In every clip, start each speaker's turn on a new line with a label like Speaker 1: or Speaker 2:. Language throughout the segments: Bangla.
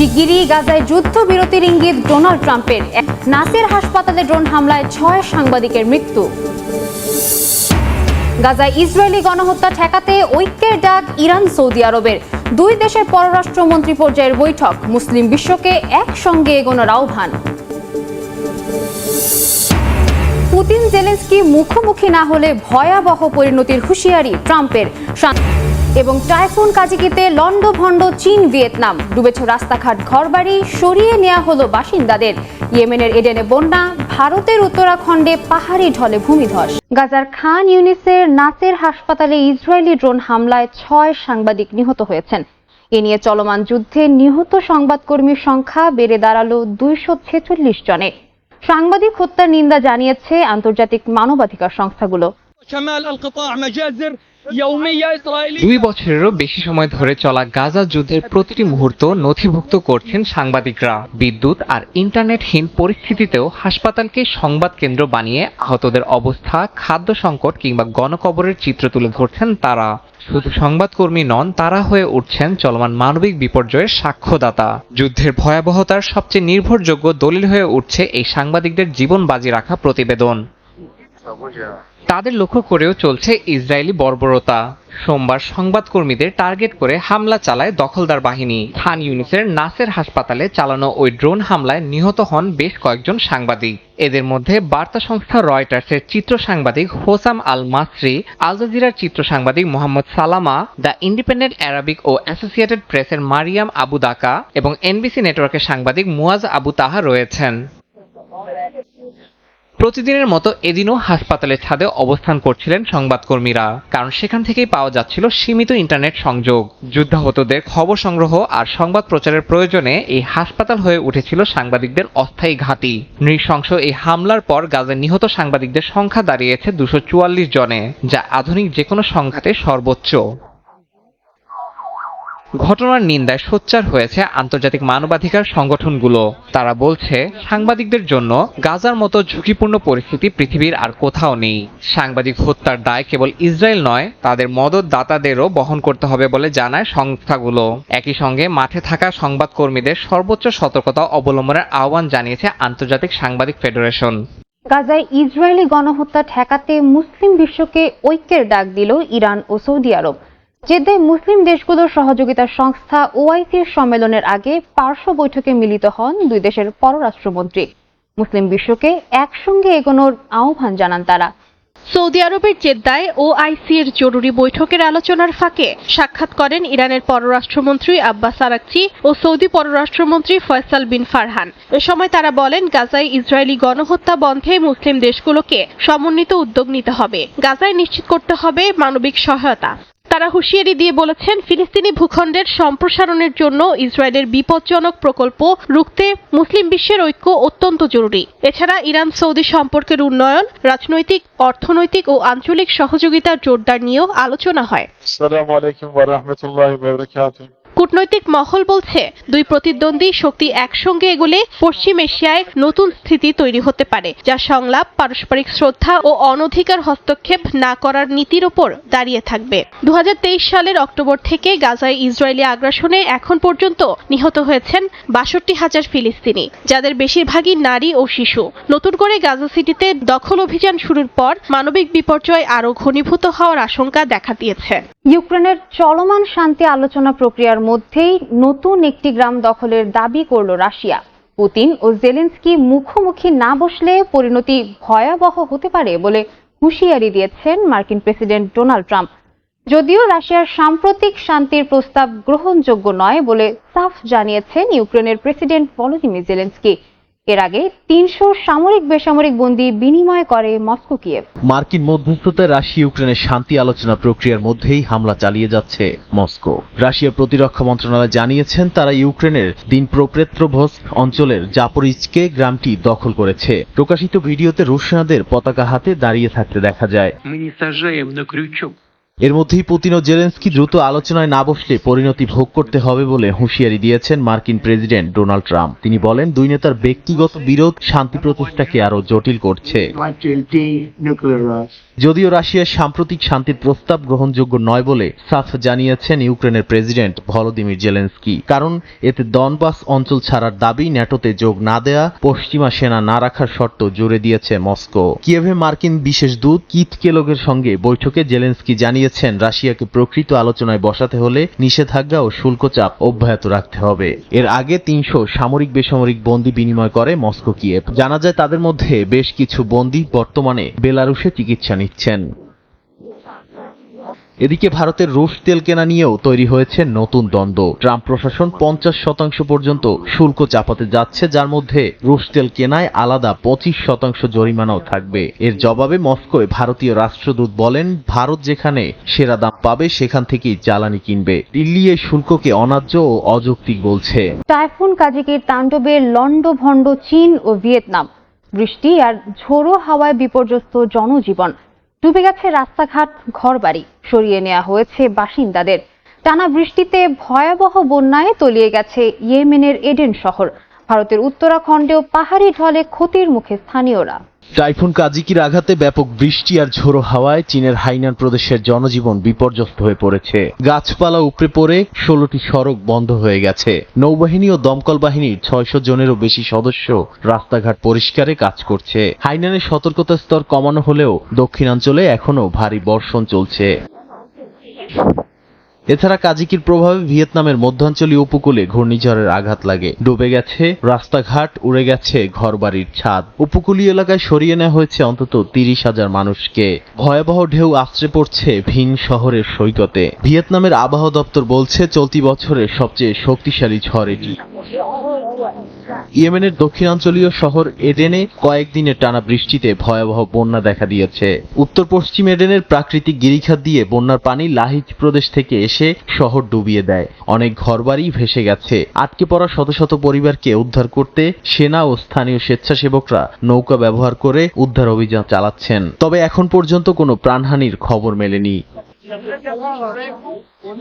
Speaker 1: শিগগিরই গাজায় যুদ্ধবিরতির ইঙ্গিত ডোনাল্ড ট্রাম্পের। নাসের হাসপাতালে ড্রোন হামলায় ছয় সাংবাদিকের মৃত্যু। গাজায় ইসরায়েলি গণহত্যা ঠেকাতে ঐক্যের ডাক ইরান সৌদি আরবের। দুই দেশের পররাষ্ট্রমন্ত্রী পর্যায়ের বৈঠক, মুসলিম বিশ্বকে একসঙ্গে এগোনোর আহ্বান। পুতিন, জেলেন্সকি মুখোমুখি না হলে ভয়াবহ পরিণতির হুঁশিয়ারি ট্রাম্পের। এবং টাইফুন কাজিকিতে লন্ডভন্ড চীন, ভিয়েতনাম। ডুবেছে রাস্তাঘাট, ঘরবাড়ি, সরিয়ে নেওয়া হলো বাসিন্দাদের। ইয়েমেনের এডেনে বন্যা, ভারতের উত্তরাখণ্ডে পাহাড়ি ঢলে ভূমিধস। গাজার খান ইউনিসের নাসের হাসপাতালে ইসরায়েলি ড্রোন হামলায় ছয় সাংবাদিক নিহত হয়েছেন। এ নিয়ে চলমান যুদ্ধে নিহত সংবাদকর্মীর সংখ্যা বেড়ে দাঁড়াল দুইশো ছেচল্লিশ জনে। সাংবাদিক হত্যার নিন্দা জানিয়েছে আন্তর্জাতিক মানবাধিকার সংস্থাগুলো।
Speaker 2: দুই বছরেরও বেশি সময় ধরে চলা গাজা যুদ্ধের প্রতিটি মুহূর্ত নথিভুক্ত করছেন সাংবাদিকরা। বিদ্যুৎ আর ইন্টারনেটহীন পরিস্থিতিতেও হাসপাতালকে সংবাদ কেন্দ্র বানিয়ে আহতদের অবস্থা, খাদ্য সংকট কিংবা গণকবরের চিত্র তুলে ধরছেন তারা। শুধু সংবাদকর্মী নন, তারা হয়ে উঠছেন চলমান মানবিক বিপর্যয়ের সাক্ষ্যদাতা। যুদ্ধের ভয়াবহতার সবচেয়ে নির্ভরযোগ্য দলিল হয়ে উঠছে এই সাংবাদিকদের জীবন বাজি রাখা প্রতিবেদন। তাদের লক্ষ্য করেও চলছে ইসরায়েলি বর্বরতা। সোমবার সংবাদকর্মীদের টার্গেট করে হামলা চালায় দখলদার বাহিনী। খান ইউনিসের নাসের হাসপাতালে চালানো ওই ড্রোন হামলায় নিহত হন বেশ কয়েকজন সাংবাদিক। এদের মধ্যে বার্তা সংস্থা রয়টার্সের চিত্র সাংবাদিক হোসাম আল মাসরি, আল জাজিরার চিত্র সাংবাদিক Mohammed Salama, the Independent Arabic O associated প্রেসের মারিয়াম আবু দাকা এবং এনবিসি নেটওয়ার্কের সাংবাদিক মুয়াজ আবু তাহা রয়েছেন। প্রতিদিনের মতো এদিনও হাসপাতালের ছাদে অবস্থান করছিলেন সংবাদকর্মীরা, কারণ সেখান থেকেই পাওয়া যাচ্ছিল সীমিত ইন্টারনেট সংযোগ। যুদ্ধাহতদের খবর সংগ্রহ আর সংবাদ প্রচারের প্রয়োজনে এই হাসপাতাল হয়ে উঠেছিল সাংবাদিকদের অস্থায়ী ঘাঁটি। নৃশংস এই হামলার পর গাজে নিহত সাংবাদিকদের সংখ্যা দাঁড়িয়েছে দুশো জনে, যা আধুনিক যে কোনো সংঘাতে সর্বোচ্চ। ঘটনার নিন্দায় সোচ্চার হয়েছে আন্তর্জাতিক মানবাধিকার সংগঠনগুলো। তারা বলছে, সাংবাদিকদের জন্য গাজার মতো ঝুঁকিপূর্ণ পরিস্থিতি পৃথিবীর আর কোথাও নেই। সাংবাদিক হত্যার দায় কেবল ইসরায়েল নয়, তাদের মদতদাতাদেরও বহন করতে হবে বলে জানায় সংস্থাগুলো। একই সঙ্গে মাঠে থাকা সংবাদকর্মীদের সর্বোচ্চ সতর্কতা অবলম্বনের আহ্বান জানিয়েছে আন্তর্জাতিক সাংবাদিক ফেডারেশন।
Speaker 1: গাজায় ইসরায়েলি গণহত্যা ঠেকাতে মুসলিম বিশ্বকে ঐক্যের ডাক দিল ইরান ও সৌদি আরব। জেদ্দে মুসলিম দেশগুলোর সহযোগিতা সংস্থা ওআইসির সম্মেলনের আগে পার্শ্ব বৈঠকে মিলিত হন দুই দেশের পররাষ্ট্রমন্ত্রী। মুসলিম বিশ্বকে একসঙ্গে এগোনোর আহ্বান জানান তারা।
Speaker 3: সৌদি আরবের জেদ্দায় ওআইসি এর জরুরি বৈঠকের আলোচনার ফাঁকে সাক্ষাৎ করেন ইরানের পররাষ্ট্রমন্ত্রী আব্বাস আরাকচি ও সৌদি পররাষ্ট্রমন্ত্রী ফয়সাল বিন ফারহান। এ সময় তারা বলেন, গাজায় ইসরায়েলি গণহত্যা বন্ধে মুসলিম দেশগুলোকে সমন্বিত উদ্যোগ নিতে হবে। গাজায় নিশ্চিত করতে হবে মানবিক সহায়তা। তারা হুঁশিয়ারি দিয়ে বলেছেন, ফিলিস্তিনি ভূখণ্ডের সম্প্রসারণের জন্য ইসরায়েলের বিপজ্জনক প্রকল্প রুখতে মুসলিম বিশ্বের ঐক্য অত্যন্ত জরুরি। এছাড়া ইরান সৌদি সম্পর্কের উন্নয়ন, রাজনৈতিক, অর্থনৈতিক ও আঞ্চলিক সহযোগিতার জোরদার নিয়েও আলোচনা হয়। কূটনৈতিক মহল বলছে, দুই প্রতিদ্বন্দ্বী শক্তি একসঙ্গে এগুলে পশ্চিম এশিয়ায় নতুন স্থিতি তৈরি হতে পারে, যা সংলাপ, পারস্পরিক শ্রদ্ধা ও অনধিকার হস্তক্ষেপ না করার নীতির ওপর দাঁড়িয়ে থাকবে। দু সালের অক্টোবর থেকে গাজায় ইসরায়েলি আগ্রাসনে এখন পর্যন্ত নিহত হয়েছেন বাষট্টি হাজার ফিলিস্তিনি, যাদের বেশিরভাগই নারী ও শিশু। নতুন করে গাজা সিটিতে দখল অভিযান শুরুর পর মানবিক বিপর্যয় আরও ঘনীভূত হওয়ার আশঙ্কা দেখা দিয়েছে।
Speaker 1: ইউক্রেনের চলমান শান্তি আলোচনা প্রক্রিয়ার মধ্যেই নতুন একটি গ্রাম দখলের দাবি করল রাশিয়া। পুতিন ও জেলেন্সকি মুখোমুখি না বসলে পরিণতি ভয়াবহ হতে পারে বলে হুঁশিয়ারি দিয়েছেন মার্কিন প্রেসিডেন্ট ডোনাল্ড ট্রাম্প। যদিও রাশিয়ার সাম্প্রতিক শান্তির প্রস্তাব গ্রহণযোগ্য নয় বলে সাফ জানিয়েছেন ইউক্রেনের প্রেসিডেন্ট ভলোদিমির জেলেন্সকি। এর আগে তিনশো সামরিক বেসামরিক বন্দী বিনিময় করে মস্কো কিয়েভ।
Speaker 4: মার্কিন মধ্যস্থতায় রাশিয়া ইউক্রেনের শান্তি আলোচনা প্রক্রিয়ার মধ্যেই হামলা চালিয়ে যাচ্ছে মস্কো। রাশিয়া প্রতিরক্ষা মন্ত্রণালয় জানিয়েছেন তারা ইউক্রেনের দিন প্রোপ্রেত্রভস্ক অঞ্চলের জাপরিজকে গ্রামটি দখল করেছে। প্রকাশিত ভিডিওতে রুশ সেনাদের পতাকা হাতে দাঁড়িয়ে থাকতে দেখা যায়। এর মধ্যেই পুতিন ও জেলেন্সকি দ্রুত আলোচনায় না বসলে পরিণতি ভোগ করতে হবে বলে হুঁশিয়ারি দিয়েছেন মার্কিন প্রেসিডেন্ট ডোনাল্ড ট্রাম্প। তিনি বলেন, দুই নেতার ব্যক্তিগত বিরোধ শান্তি প্রচেষ্টাকে আরও জটিল করছে। যদিও রাশিয়ার সাম্প্রতিক শান্তির প্রস্তাব গ্রহণযোগ্য নয় বলে সাফ জানিয়েছেন ইউক্রেনের প্রেসিডেন্ট ভলোদিমির জেলেন্সকি। কারণ, এতে দনবাস অঞ্চল ছাড়ার দাবি ন্যাটোতে যোগ না দেয়া, পশ্চিমা সেনা না রাখার শর্ত জুড়ে দিয়েছে মস্কো। কিয়েভে মার্কিন বিশেষ দূত কিথ কেলোগের সঙ্গে বৈঠকে জেলেন্সকি জানিয়েছে জানিয়েছেন রাশিয়াকে প্রকৃত আলোচনায় বসাতে হলে নিষেধাজ্ঞা ও শুল্ক চাপ অব্যাহত রাখতে হবে। এর আগে তিনশো সামরিক বেসামরিক বন্দি বিনিময় করে মস্কো, কিয়েভ। জানা যায়, তাদের মধ্যে বেশ কিছু বন্দি বর্তমানে বেলারুশে চিকিৎসা নিচ্ছেন। এদিকে ভারতের রুশ তেল কেনা নিয়েও তৈরি হয়েছে নতুন দ্বন্দ্ব। ট্রাম্প প্রশাসন পঞ্চাশ শতাংশ পর্যন্ত শুল্ক চাপাতে যাচ্ছে, যার মধ্যে রুশ তেল কেনায় আলাদা পঁচিশ শতাংশ জরিমানাও থাকবে। এর জবাবে মস্কোয় ভারতীয় রাষ্ট্রদূত বলেন, ভারত যেখানে সেরা দাম পাবে, সেখান থেকেই জ্বালানি কিনবে। দিল্লি এই শুল্ককে অন্যায্য ও অযৌক্তিক বলছে।
Speaker 1: টাইফুন, কাজিকির তাণ্ডবে লন্ডভন্ড চীন ও ভিয়েতনাম। বৃষ্টি আর ঝোড়ো হাওয়ায় বিপর্যস্ত জনজীবন। ডুবে গেছে রাস্তাঘাট, ঘরবাড়ি। সরিয়ে নেওয়া হয়েছে বাসিন্দাদের। টানা বৃষ্টিতে ভয়াবহ বন্যায় তলিয়ে গেছে ইয়েমেনের এডেন শহর। ভারতের উত্তরাখণ্ডেও পাহাড়ি ঢলে ক্ষতির মুখে স্থানীয়রা।
Speaker 4: টাইফুন কাজিকির আঘাতে ব্যাপক বৃষ্টি আর ঝোড়ো হাওয়ায় চীনের হাইনান প্রদেশের জনজীবন বিপর্যস্ত হয়ে পড়েছে। গাছপালা উপড়ে পড়ে ষোলোটি সড়ক বন্ধ হয়ে গেছে। নৌবাহিনী ও দমকল বাহিনীর ছয়শো জনেরও বেশি সদস্য রাস্তাঘাট পরিষ্কারে কাজ করছে। হাইনানের সতর্কতার স্তর কমানো হলেও দক্ষিণাঞ্চলে এখনও ভারী বর্ষণ চলছে। এছাড়া কাজিকির প্রভাবে ভিয়েতনামের মধ্যাঞ্চলীয় উপকূলে ঘূর্ণিঝড়ের আঘাত লাগে। ডুবে গেছে, রাস্তাঘাট উড়ে গেছে, ঘরবাড়ির ছাদ। উপকূলীয় এলাকায় সরিয়ে নেওয়া হয়েছে অন্তত তিরিশ হাজার মানুষকে। ভয়াবহ ঢেউ আশ্রে পড়ছে ভিন শহরের সৈকতে। ভিয়েতনামের আবহাওয়া দপ্তর বলছে, চলতি বছরের সবচেয়ে শক্তিশালী ঝড় এটি। ইয়েমেনের দক্ষিণাঞ্চলীয় শহর এডেনে কয়েকদিনের টানা বৃষ্টিতে ভয়াবহ বন্যা দেখা দিয়েছে। উত্তর পশ্চিম এডেনের প্রাকৃতিক গিরিখাত দিয়ে বন্যার পানি লাহিজ প্রদেশ থেকে এসে শহর ডুবিয়ে দেয়। অনেক ঘরবাড়ি ভেসে গেছে। আটকে পড়া শত শত পরিবারকে উদ্ধার করতে সেনা ও স্থানীয় স্বেচ্ছাসেবকরা নৌকা ব্যবহার করে উদ্ধার অভিযান চালাচ্ছেন। তবে এখন পর্যন্ত কোনো প্রাণহানির খবর মেলেনি।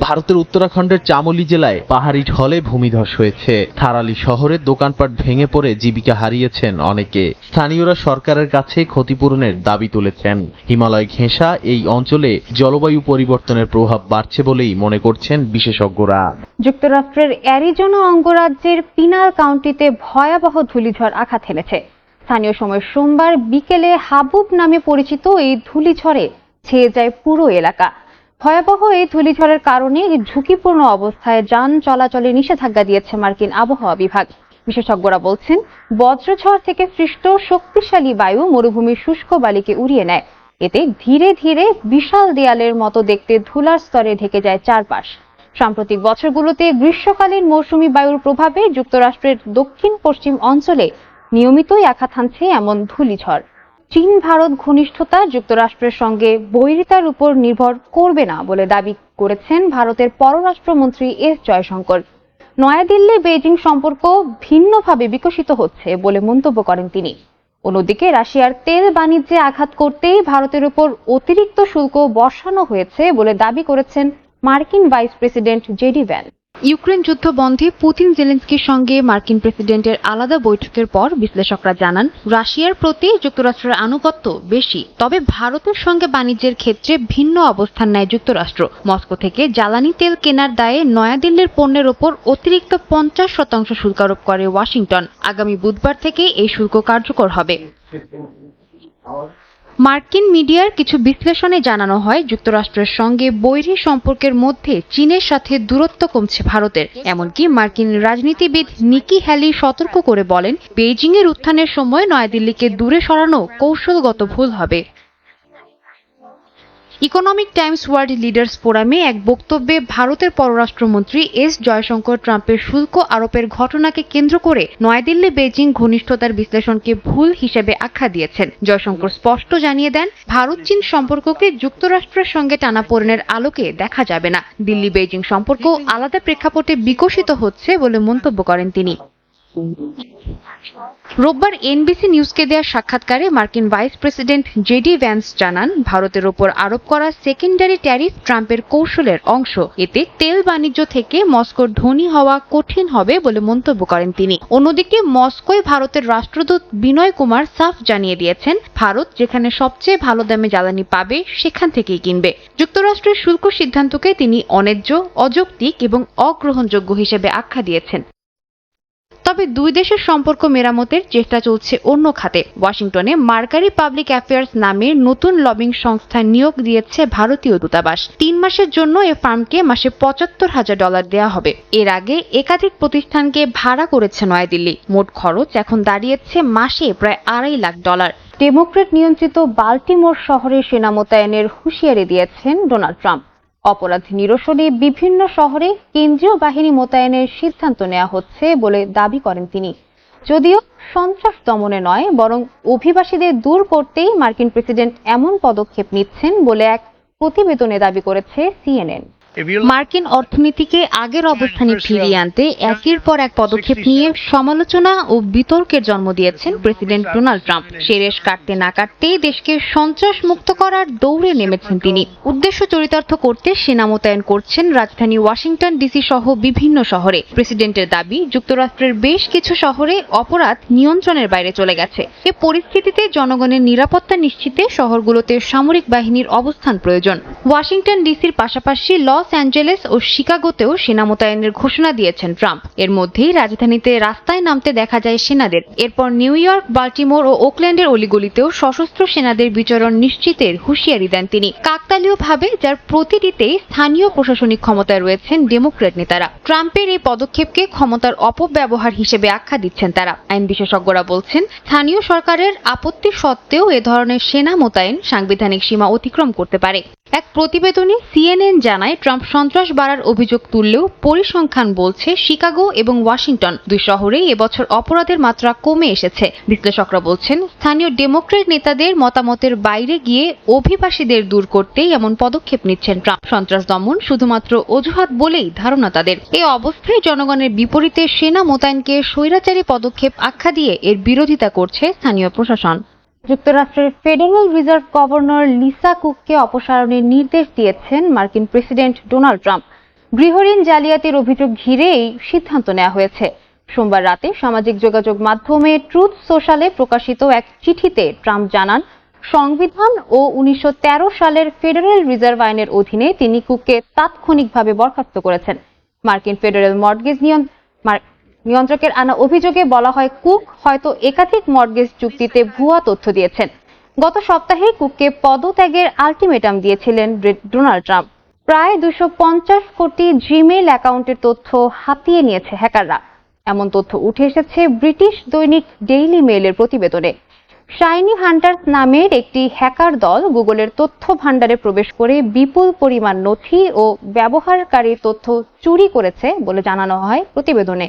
Speaker 4: ভারতের উত্তরাখণ্ডের চামোলি জেলায় পাহাড়ি ঢলে ভূমিধস হয়েছে। থারালি শহরের দোকানপাট ভেঙে পড়ে জীবিকা হারিয়েছেন অনেকে। স্থানীয়রা সরকারের কাছে ক্ষতিপূরণের দাবি তুলেছেন। হিমালয় ঘেঁষা এই অঞ্চলে জলবায়ু পরিবর্তনের প্রভাব বাড়ছে বলেই মনে করছেন বিশেষজ্ঞরা।
Speaker 1: যুক্তরাষ্ট্রের অ্যারিজোনা অঙ্গরাজ্যের পিনাল কাউন্টিতে ভয়াবহ ধূলিঝড় আঘাত হেনেছে। স্থানীয় সময় সোমবার বিকেলে হাবুব নামে পরিচিত এই ধূলিঝড়ে ছেয়ে যায় পুরো এলাকা। ভয়াবহ এই ধূলিঝড়ের কারণে ঝুঁকিপূর্ণ অবস্থায় যান চলাচলে নিষেধাজ্ঞা দিয়েছে মার্কিন আবহাওয়া বিভাগ। বিশেষজ্ঞরা বলছেন, বজ্রঝড় থেকে সৃষ্ট শক্তিশালী বায়ু মরুভূমির শুষ্ক বালিকে উড়িয়ে নেয়। এতে ধীরে ধীরে বিশাল দেয়ালের মতো দেখতে ধুলার স্তরে ঢেকে যায় চারপাশ। সাম্প্রতিক বছরগুলোতে গ্রীষ্মকালীন মৌসুমী বায়ুর প্রভাবে যুক্তরাষ্ট্রের দক্ষিণ পশ্চিম অঞ্চলে নিয়মিতই আঘাত হানছে এমন ধূলিঝড়। চীন, ভারত ঘনিষ্ঠতা যুক্তরাষ্ট্রের সঙ্গে বৈরিতার উপর নির্ভর করবে না বলে দাবি করেছেন ভারতের পররাষ্ট্রমন্ত্রী এস জয়শঙ্কর। নয়াদিল্লি বেইজিং সম্পর্ক ভিন্নভাবে বিকশিত হচ্ছে বলে মন্তব্য করেন তিনি। অন্যদিকে রাশিয়ার তেল বাণিজ্যে আঘাত করতেই ভারতের উপর অতিরিক্ত শুল্ক বসানো হয়েছে বলে দাবি করেছেন মার্কিন vice president JD Vance. Ukraine যুদ্ধ বন্ধে পুতিন জেলেন্সকির সঙ্গে মার্কিন প্রেসিডেন্টের আলাদা বৈঠকের পর বিশ্লেষকরা জানান, রাশিয়ার প্রতি যুক্তরাষ্ট্রের আনুগত্য বেশি, তবে ভারতের সঙ্গে বাণিজ্যের ক্ষেত্রে ভিন্ন অবস্থান নেয় যুক্তরাষ্ট্র। মস্কো থেকে জ্বালানি তেল কেনার দায়ে নয়াদিল্লির পণ্যের ওপর অতিরিক্ত পঞ্চাশ শতাংশ শুল্ক আরোপ করে ওয়াশিংটন। আগামী বুধবার থেকে এই শুল্ক কার্যকর হবে। মার্কিন মিডিয়ার কিছু বিশ্লেষণে জানানো হয়, যুক্তরাষ্ট্রের সঙ্গে বৈরী সম্পর্কের মধ্যে চীনের সাথে দূরত্ব কমছে ভারতের। এমনকি মার্কিন রাজনীতিবিদ নিকি হ্যালি সতর্ক করে বলেন, বেইজিংয়ের উত্থানের সময় নয়াদিল্লিকে দূরে সরানো কৌশলগত ভুল হবে। ইকোনমিক টাইমস ওয়ার্ল্ড লিডার্স ফোরামে এক বক্তব্যে ভারতের পররাষ্ট্রমন্ত্রী এস জয়শঙ্কর ট্রাম্পের শুল্ক আরোপের ঘটনাকে কেন্দ্র করে নয়াদিল্লি বেজিং ঘনিষ্ঠতার বিশ্লেষণকে ভুল হিসেবে আখ্যা দিয়েছেন। জয়শঙ্কর স্পষ্ট জানিয়ে দেন, ভারত চীন সম্পর্ককে যুক্তরাষ্ট্রের সঙ্গে টানাপোড়েনের আলোকে দেখা যাবে না। দিল্লি বেজিং সম্পর্ক আলাদা প্রেক্ষাপটে বিকশিত হচ্ছে বলে মন্তব্য করেন তিনি। রোববার এনবিসি নিউজকে দেওয়া সাক্ষাৎকারে মার্কিন ভাইস প্রেসিডেন্ট জেডি ভ্যান্স জানান, ভারতের ওপর আরোপ করা সেকেন্ডারি ট্যারিফ ট্রাম্পের কৌশলের অংশ। এতে তেল বাণিজ্য থেকে মস্কোর ধনী হওয়া কঠিন হবে বলে মন্তব্য করেন তিনি। অন্যদিকে মস্কোয় ভারতের রাষ্ট্রদূত বিনয় কুমার সাফ জানিয়ে দিয়েছেন, ভারত যেখানে সবচেয়ে ভালো দামে জ্বালানি পাবে, সেখান থেকেই কিনবে। যুক্তরাষ্ট্রের শুল্ক সিদ্ধান্তকে তিনি অন্যায্য অযৌক্তিক এবং অগ্রহণযোগ্য হিসেবে আখ্যা দিয়েছেন। তবে দুই দেশের সম্পর্ক মেরামতের চেষ্টা চলছে অন্য খাতে। ওয়াশিংটনে মার্কারি পাবলিক অ্যাফেয়ার্স নামে নতুন লবিং সংস্থা নিয়োগ দিয়েছে ভারতীয় দূতাবাস। তিন মাসের জন্য এ ফার্মকে মাসে পঁচাত্তর হাজার ডলার দেওয়া হবে। এর আগে একাধিক প্রতিষ্ঠানকে ভাড়া করেছে নয়াদিল্লি। মোট খরচ এখন দাঁড়িয়েছে মাসে প্রায় আড়াই লাখ ডলার। ডেমোক্রেট নিয়ন্ত্রিত বাল্টিমোর শহরে সেনা মোতায়েনের হুঁশিয়ারি দিয়েছেন ডোনাল্ড ট্রাম্প। অপরাধ নিরসনে বিভিন্ন শহরে কেন্দ্রীয় বাহিনী মোতায়েনের সিদ্ধান্ত নেওয়া হচ্ছে বলে দাবি করেন তিনি। যদিও সন্ত্রাস দমনে নয়, বরং অভিবাসীদের দূর করতেই মার্কিন প্রেসিডেন্ট এমন পদক্ষেপ নিচ্ছেন বলে এক প্রতিবেদনে দাবি করেছে সিএনএন। মার্কিন অর্থনীতিকে আগের অবস্থানে ফিরিয়ে আনতে একের পর এক পদক্ষেপ নিয়ে সমালোচনা ও বিতর্কের জন্ম দিয়েছেন প্রেসিডেন্ট ডোনাল্ড ট্রাম্প। সে রেশ কাটতে না কাটতেই দেশকে সন্ত্রাস মুক্ত করার দৌড়ে নেমেছেন তিনি। উদ্দেশ্য চরিতার্থ করতে সেনা মোতায়েন করছেন রাজধানী ওয়াশিংটন ডিসি সহ বিভিন্ন শহরে। প্রেসিডেন্টের দাবি যুক্তরাষ্ট্রের বেশ কিছু শহরে অপরাধ নিয়ন্ত্রণের বাইরে চলে গেছে। এ পরিস্থিতিতে জনগণের নিরাপত্তা নিশ্চিতে শহরগুলোতে সামরিক বাহিনীর অবস্থান প্রয়োজন। ওয়াশিংটন ডিসির পাশাপাশি লস অ্যাঞ্জেলেস ও শিকাগোতেও সেনা মোতায়েনের ঘোষণা দিয়েছেন ট্রাম্প। এর মধ্যেই রাজধানীতে রাস্তায় নামতে দেখা যায় সেনাদের। এরপর নিউ ইয়র্ক, বাল্টিমোর ও ওকল্যান্ডের অলিগলিতেও সশস্ত্র সেনাদের বিচরণ নিশ্চিতের হুঁশিয়ারি দেন তিনি। কাকতালীয়ভাবে যার প্রতিটিতে স্থানীয় প্রশাসনিক ক্ষমতায় রয়েছেন ডেমোক্রেট নেতারা। ট্রাম্পের এই পদক্ষেপকে ক্ষমতার অপব্যবহার হিসেবে আখ্যা দিচ্ছেন তারা। আইন বিশেষজ্ঞরা বলছেন, স্থানীয় সরকারের আপত্তি সত্ত্বেও এ ধরনের সেনা মোতায়েন সাংবিধানিক সীমা অতিক্রম করতে পারে। এক প্রতিবেদনে সিএনএন জানায়, ট্রাম্প সন্ত্রাস বাড়ার অভিযোগ তুললেও পরিসংখ্যান বলছে শিকাগো এবং ওয়াশিংটন দুই শহরেই এবছর অপরাধের মাত্রা কমে এসেছে। বিশ্লেষকরা বলছেন, স্থানীয় ডেমোক্রেট নেতাদের মতামতের বাইরে গিয়ে অভিবাসীদের দূর করতেই এমন পদক্ষেপ নিচ্ছেন ট্রাম্প। সন্ত্রাস দমন শুধুমাত্র অজুহাত বলেই ধারণা তাদের। এই অবস্থায় জনগণের বিপরীতে সেনা মোতায়েনকে স্বৈরাচারী পদক্ষেপ আখ্যা দিয়ে এর বিরোধিতা করছে স্থানীয় প্রশাসন। যুক্তরাষ্ট্রের ফেডারেল রিজার্ভ গভর্নর লিসা কুককে অপসারণের নির্দেশ দিয়েছেন মার্কিন প্রেসিডেন্ট ডোনাল্ড ট্রাম্প। গৃহঋণ জালিয়াতির অভিযোগ ঘিরে এই সিদ্ধান্ত নেওয়া হয়েছে। সোমবার রাতে সামাজিক যোগাযোগ মাধ্যমে ট্রুথ সোশ্যালে প্রকাশিত এক চিঠিতে ট্রাম্প জানান, সংবিধান ও উনিশশো তেরো সালের ফেডারেল রিজার্ভ আইনের অধীনে তিনি কুককে তাৎক্ষণিকভাবে বরখাস্ত করেছেন। মার্কিন ফেডারেল মর্টগেজ নিয়ন মার- নিয়ন্ত্রকের আনা অভিযোগে বলা হয়, কুক হয়তো একাধিক মর্টগেজ চুক্তিতে ভুয়া তথ্য দিয়েছেন। গত সপ্তাহে কুককে পদত্যাগের আলটিমেটাম দিয়েছিলেন ডোনাল্ড ট্রাম্প। প্রায় দুশো পঞ্চাশ কোটি জিমেইল অ্যাকাউন্টের তথ্য হাতিয়ে নিয়েছে হ্যাকাররা। এমন তথ্য উঠে এসেছে ব্রিটিশ দৈনিক ডেইলি মেইলের প্রতিবেদনে। শাইনি হান্টার্স নামের একটি হ্যাকার দল গুগলের তথ্য ভান্ডারে প্রবেশ করে বিপুল পরিমাণ নথি ও ব্যবহারকারীর তথ্য চুরি করেছে বলে জানানো হয় প্রতিবেদনে।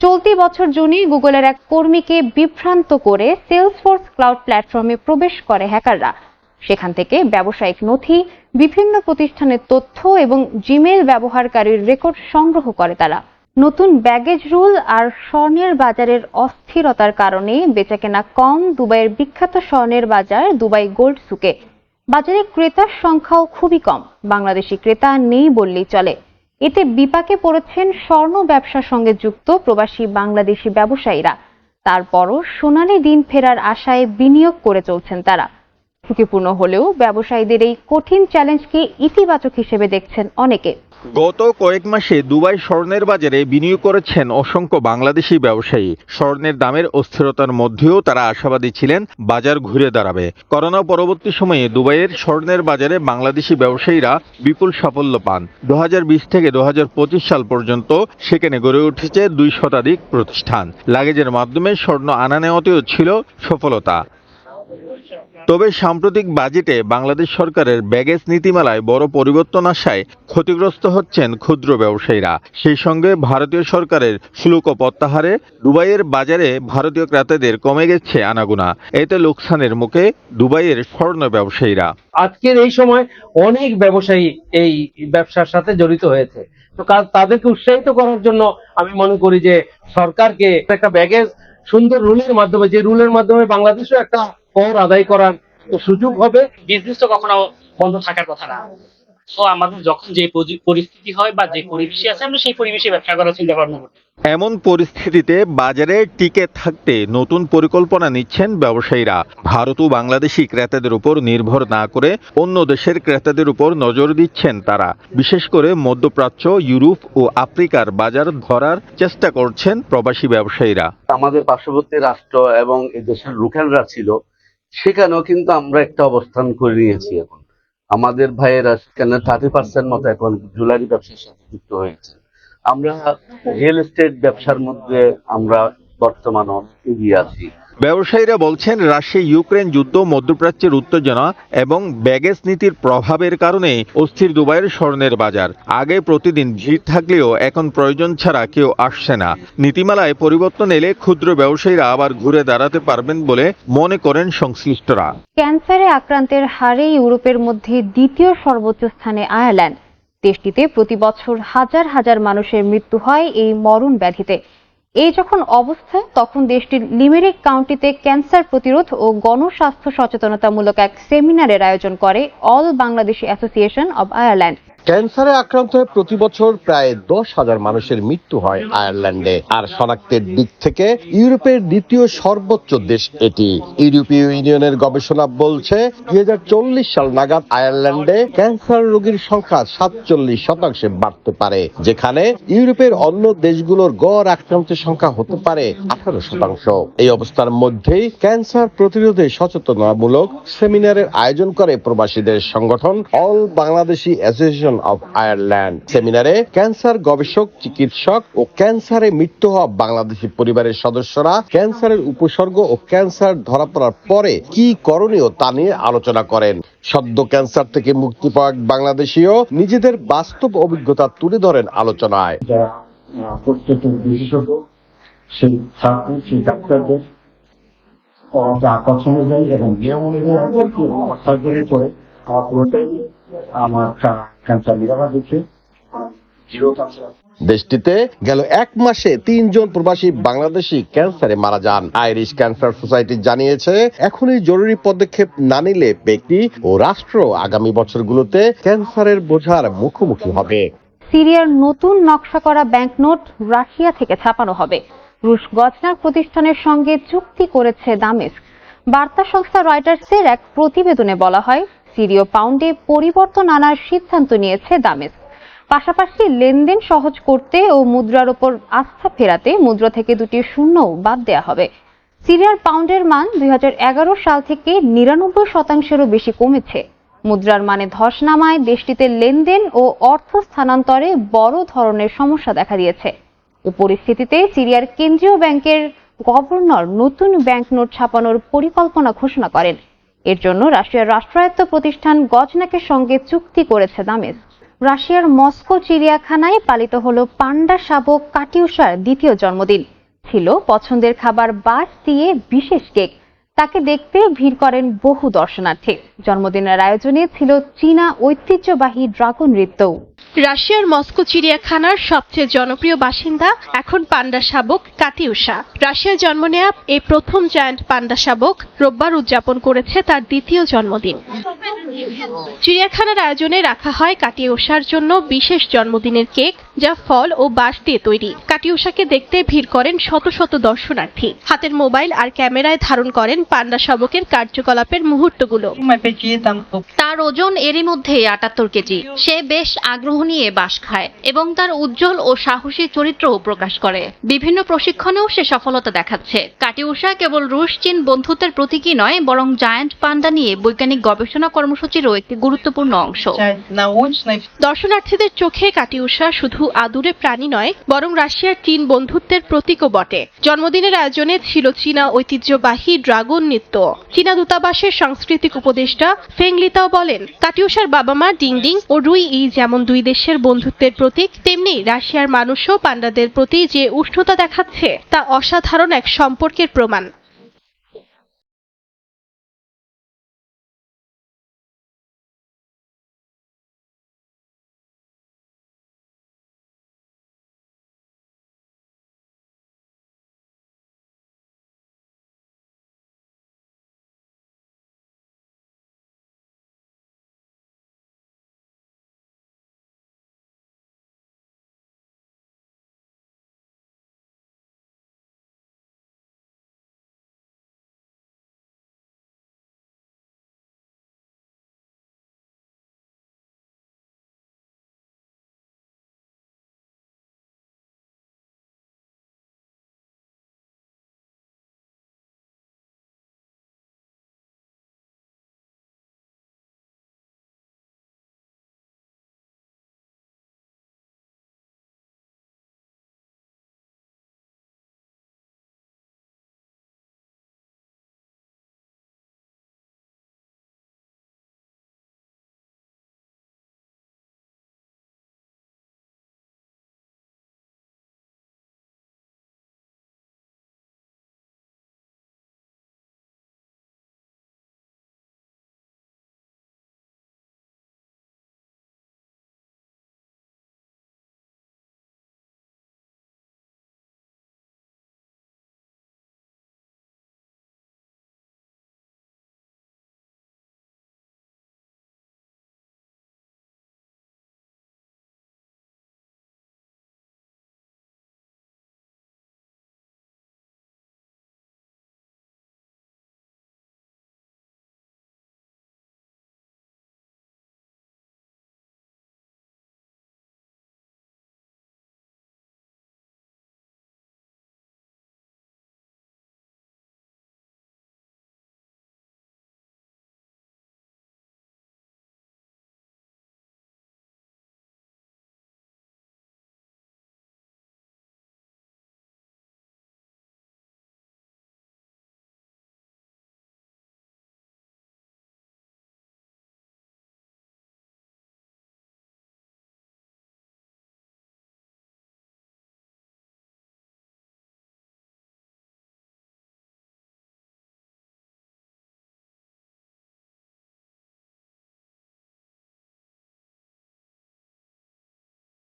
Speaker 1: চলতি বছর জুনে গুগলের এক কর্মীকে বিভ্রান্ত করে সেলসফোর্স ক্লাউড প্ল্যাটফর্মে প্রবেশ করে হ্যাকাররা। সেখান থেকে ব্যবসায়িক নথি, বিভিন্ন প্রতিষ্ঠানের তথ্য এবং জিমেল ব্যবহারকারীর রেকর্ড সংগ্রহ করে তারা। নতুন ব্যাগেজ রুল আর স্বর্ণের বাজারের অস্থিরতার কারণে বেচাকেনা কম দুবাইয়ের বিখ্যাত স্বর্ণের বাজার দুবাই গোল্ড সুকে। বাজারে ক্রেতার সংখ্যাও খুবই কম। বাংলাদেশি ক্রেতা নেই বললেই চলে। এতে বিপাকে পড়েছেন স্বর্ণ ব্যবসার সঙ্গে যুক্ত প্রবাসী বাংলাদেশি ব্যবসায়ীরা। তারপরও সোনালি দিন ফেরার আশায় বিনিয়োগ করে চলছেন তারা। ঝুঁকিপূর্ণ হলেও ব্যবসায়ীদের এই কঠিন চ্যালেঞ্জকে ইতিবাচক হিসেবে দেখছেন অনেকে।
Speaker 5: গত কয়েক মাসে দুবাই স্বর্ণের বাজারে বিনিয়োগ করেছেন অসংখ্য বাংলাদেশি ব্যবসায়ী। স্বর্ণের দামের অস্থিরতার মধ্যেও তারা আশাবাদী ছিলেন বাজার ঘুরে দাঁড়াবে। করোনা পরবর্তী সময়ে দুবাইয়ের স্বর্ণের বাজারে বাংলাদেশি ব্যবসায়ীরা বিপুল সাফল্য পান। দু হাজার বিশ থেকে দু হাজার পঁচিশ সাল পর্যন্ত সেখানে গড়ে উঠেছে দুই শতাধিক প্রতিষ্ঠান। লাগেজের মাধ্যমে স্বর্ণ আনা নেওয়াতেও ছিল সফলতা। তবে সাম্প্রতিক বাজেটে বাংলাদেশ সরকারের ব্যাগেজ নীতিমালায় বড় পরিবর্তন আসায় ক্ষতিগ্রস্ত হচ্ছেন ক্ষুদ্র ব্যবসায়ীরা। সেই সঙ্গে ভারতীয় সরকারের শুল্ক প্রত্যাহারে দুবাইয়ের বাজারে ভারতীয় ক্রেতাদের কমে গেছে আনাগুনা। এতে লোকসানের মুখে দুবাইয়ের স্বর্ণ ব্যবসায়ীরা।
Speaker 6: আজকের এই সময় অনেক ব্যবসায়ী এই ব্যবসার সাথে জড়িত হয়েছে। তো তাদেরকে উৎসাহিত করার জন্য আমি মনে করি যে সরকারকে একটা ব্যাগেজ সুন্দর রুলের মাধ্যমে, যে রুলের মাধ্যমে বাংলাদেশও একটা কর আদায় করার সুযোগ হবে।
Speaker 7: বিজনেস তো কখনো বন্ধ থাকার কথা না। তো আমাদের যখন যে পরি- পরিস্থিতি হয় বা যে পরিবেশে আছে আমরা সেই পরিবেশে ব্যবসা করার চিন্তা ভাবনা করি।
Speaker 5: এমন পরিস্থিতিতে বাজারে টিকে থাকতে নতুন পরিকল্পনা নিচ্ছেন ব্যবসায়ীরা। ভারত ও বাংলাদেশি ক্রেতাদের উপর নির্ভর না করে অন্য দেশের ক্রেতাদের উপর নজর দিচ্ছেন তারা। বিশেষ করে মধ্যপ্রাচ্য ইউরোপ ও আফ্রিকার বাজার ধরার চেষ্টা করছেন প্রবাসী ব্যবসায়ীরা।
Speaker 8: আমাদের পার্শ্ববর্তী রাষ্ট্র এবং এই দেশের লোকালরা ছিল সেখানেও কিন্তু আমরা একটা অবস্থান করে নিয়েছি এখন। আমাদের ভাইয়েরা সেখানে থার্টি পার্সেন্ট মতো এখন জুয়েলারি ব্যবসার সাথে যুক্ত হয়েছে। আমরা রিয়েল এস্টেট ব্যবসার মধ্যে আমরা বর্তমান এগিয়ে আছি।
Speaker 5: ব্যবসায়ীরা বলছেন, রাশিয়া ইউক্রেন যুদ্ধ, মধ্যপ্রাচ্যের উত্তেজনা এবং ব্যাগেজ নীতির প্রভাবের কারণে অস্থির দুবাইয়ের স্বর্ণের বাজার। আগে প্রতিদিন ভিড় থাকলেও এখন প্রয়োজন ছাড়া কেউ আসছে না। নীতিমালায় পরিবর্তন এলে ক্ষুদ্র ব্যবসায়ীরা আবার ঘুরে দাঁড়াতে পারবেন বলে মনে করেন সংশ্লিষ্টরা।
Speaker 1: ক্যান্সারে আক্রান্তের হারে ইউরোপের মধ্যে দ্বিতীয় সর্বোচ্চ স্থানে আয়ারল্যান্ড। দেশটিতে প্রতি বছর হাজার হাজার মানুষের মৃত্যু হয় এই মরণ ব্যাধিতে। এই যখন অবস্থায় তখন দেশটির লিমেরিক কাউন্টিতে ক্যান্সার প্রতিরোধ ও গণস্বাস্থ্য সচেতনতামূলক এক সেমিনারের আয়োজন করে all Bangladeshi association of Ireland
Speaker 9: ক্যান্সারে আক্রান্ত হয়ে প্রতি বছর প্রায় দশ হাজার মানুষের মৃত্যু হয় আয়ারল্যান্ডে। আর শনাক্তের দিক থেকে ইউরোপের দ্বিতীয় সর্বোচ্চ দেশ এটি। ইউরোপীয় ইউনিয়নের গবেষণা বলছে, দুই হাজার চল্লিশ সাল নাগাদ আয়ারল্যান্ডে ক্যান্সার রোগীর সংখ্যা সাতচল্লিশ শতাংশে বাড়তে পারে, যেখানে ইউরোপের অন্য দেশগুলোর গড় আক্রান্তের সংখ্যা হতে পারে আঠারো শতাংশ। এই অবস্থার মধ্যেই ক্যান্সার প্রতিরোধে সচেতনতামূলক সেমিনারের আয়োজন করে প্রবাসীদের সংগঠন all Bangladeshi association of Ireland সেমিনারে ক্যান্সার গবেষক, চিকিৎসক ও ক্যান্সারে মৃত্যু হওয়া বাংলাদেশি পরিবারের সদস্যরা ক্যান্সারের উপসর্গ ও ক্যান্সার ধরা পড়ার পরে কি করণীয় তা নিয়ে আলোচনা করেন। সদ্য ক্যান্সার থেকে মুক্তি পাওয়া বাংলাদেশীও নিজেদের বাস্তব অভিজ্ঞতা তুলে ধরেন আলোচনায়।
Speaker 10: বিশেষজ্ঞ, সেই ছাত্র, সেই ডাক্তারদের যা এবং নিয়ম অনুযায়ী করে আমার পুরোটাই আমার ক্যান্সার নিরাপদ হচ্ছে
Speaker 9: দেশটিতে গেল এক মাসে তিনজন প্রবাসী বাংলাদেশি ক্যান্সারে মারা যান। আইরিশ ক্যান্সার সোসাইটি জানিয়েছে এখনই জরুরি পদক্ষেপ না নিলে ব্যক্তি ও রাষ্ট্র আগামী বছরগুলোতে ক্যান্সারের বোঝার মুখোমুখি হবে।
Speaker 1: সিরিয়ার নতুন নকশা করা ব্যাংকনোট রাশিয়া থেকে ছাপানো হবে। রুশ গজনার প্রতিষ্ঠানের সঙ্গে চুক্তি করেছে দামেস্ক। বার্তা সংস্থা রয়টার্সের এক প্রতিবেদনে বলা হয় সিরীয় পাউন্ডে পরিবর্তন আনার সিদ্ধান্ত নিয়েছে দামেস্ক পাশাপাশি লেনদেন সহজ করতে ও মুদ্রার ওপর আস্থা ফেরাতে মুদ্রা থেকে দুটি শূন্য বাদ দেওয়া হবে। সিরিয়ার পাউন্ডের মান দুই হাজার এগারো সাল থেকে নিরানব্বই শতাংশেরও বেশি কমেছে। মুদ্রার মানে ধস নামায়, দেশটিতে লেনদেন ও অর্থ স্থানান্তরে বড় ধরনের সমস্যা দেখা দিয়েছে। এ পরিস্থিতিতে সিরিয়ার কেন্দ্রীয় ব্যাংকের গভর্নর নতুন ব্যাংক নোট ছাপানোর পরিকল্পনা ঘোষণা করেন। এর জন্য রাশিয়ার রাষ্ট্রায়ত্ত প্রতিষ্ঠান গজনাকের সঙ্গে চুক্তি করেছে দামেস রাশিয়ার মস্কো চিড়িয়াখানায় পালিত হলো পান্ডা শাবক কাটিউসার দ্বিতীয় জন্মদিন। ছিল পছন্দের খাবার বাস দিয়ে বিশেষ কেক। তাকে দেখতে ভিড় করেন বহু দর্শনার্থী। জন্মদিনের আয়োজনে ছিল চীনা ঐতিহ্যবাহী ড্রাগন নৃত্যও।
Speaker 3: রাশিয়ার মস্কো চিড়িয়াখানার সবচেয়ে জনপ্রিয় বাসিন্দা এখন পান্ডা শাবক কাতিউষা রাশিয়ায় জন্ম নেয়া এই প্রথম জায়ান্ট পান্ডা শাবক রোববার উদযাপন করেছে তার দ্বিতীয় জন্মদিন। চিড়িয়াখানার আয়োজনে রাখা হয় কাটিউসার জন্য বিশেষ জন্মদিনের কেক যা ফল ও বাঁশ দিয়ে তৈরি। কাটিউসাকে দেখতে ভিড় করেন শত শত দর্শনার্থী। হাতের মোবাইল আর ক্যামেরায় ধারণ করেন পান্ডা শাবকের কার্যকলাপের মুহূর্তগুলো।
Speaker 11: তার ওজন এরই মধ্যে আটাত্তর কেজি। সে বেশ আগ্রহ নিয়ে বাস খায় এবং তার উজ্জ্বল ও সাহসী চরিত্রও প্রকাশ করে। বিভিন্ন প্রশিক্ষণেও সে সফলতা দেখাচ্ছে। কাটিউষা কেবল রুশ চীন বন্ধুত্বের প্রতীকী নয় বরং জায়ান্ট পান্ডা নিয়ে বৈজ্ঞানিক গবেষণা কর্মসূচিরও একটি গুরুত্বপূর্ণ অংশ।
Speaker 3: দর্শনার্থীদের চোখে কাটিউসা শুধু আদুরে প্রাণী নয়, বরং রাশিয়ার চীন বন্ধুত্বের প্রতীকও বটে। জন্মদিনের আয়োজনে ছিল চীনা ঐতিহ্যবাহী ড্রাগন নৃত্য। চীনা দূতাবাসের সাংস্কৃতিক উপদেষ্টা ফেংলিতাও বলেন কাটিউসার বাবা মা ডিং ডিং ও রুই ই যেমন দুই দেশের বন্ধুত্বের প্রতীক, তেমনি রাশিয়ার মানুষও পান্ডাদের প্রতি যে উষ্ণতা দেখাচ্ছে, তা অসাধারণ এক সম্পর্কের প্রমাণ।